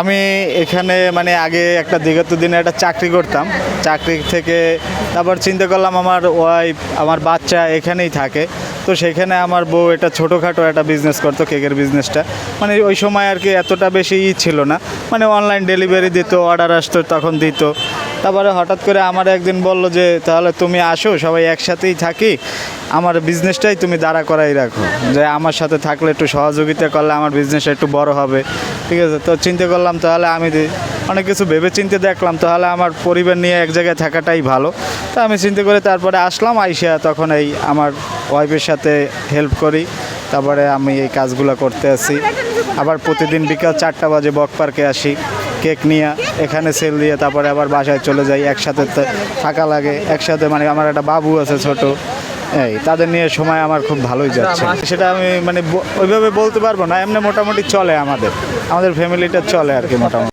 আমি এখানে মানে আগে একটা বিগত দিনে একটা চাকরি করতাম। চাকরি থেকে তারপর চিন্তা করলাম আমার ওয়াইফ আমার বাচ্চা এখানেই থাকে। তো সেখানে আমার বউ এটা ছোটোখাটো একটা বিজনেস করতো কেকের বিজনেসটা মানে ওই সময় আর কি এতটা বেশি ই ছিল না। মানে অনলাইন ডেলিভারি দিত অর্ডার আসতো, তখন দিত। তারপরে হঠাৎ করে আমার একদিন বলল যে, তাহলে তুমি আসো, সবাই একসাথেই থাকি। আমার বিজনেসটাই তুমি দাঁড়া করাই রাখো। যে আমার সাথে থাকলে একটু সহযোগিতা করলে আমার বিজনেসটা একটু বড় হবে। ঠিক আছে, তো চিন্তা করলাম, তাহলে আমি অনেক কিছু ভেবে চিন্তে দেখলাম, তাহলে আমার পরিবার নিয়ে এক জায়গায় থাকাটাই ভালো। তো আমি চিন্তা করে তারপরে আসলাম, আইসা তখন এই আমার ওয়াইফের সাথে হেল্প করি, তারপরে আমি এই কাজগুলো করতে আসি আবার প্রতিদিন বিকাল চারটা বাজে বক পার্কে আসি, কেক নিয়ে, এখানে সেল দিয়ে তারপরে আবার বাসায় চলে যাই, একসাথে থাকা লাগে। একসাথে মানে আমার একটা বাবু আছে ছোট, এই তাদের নিয়ে সময় আমার খুব ভালোই যাচ্ছে। সেটা আমি মানে ওইভাবে বলতে পারব না, এমনি মোটামুটি চলে আমাদের। আমাদের ফ্যামিলিটা চলে আর কি মোটামুটি।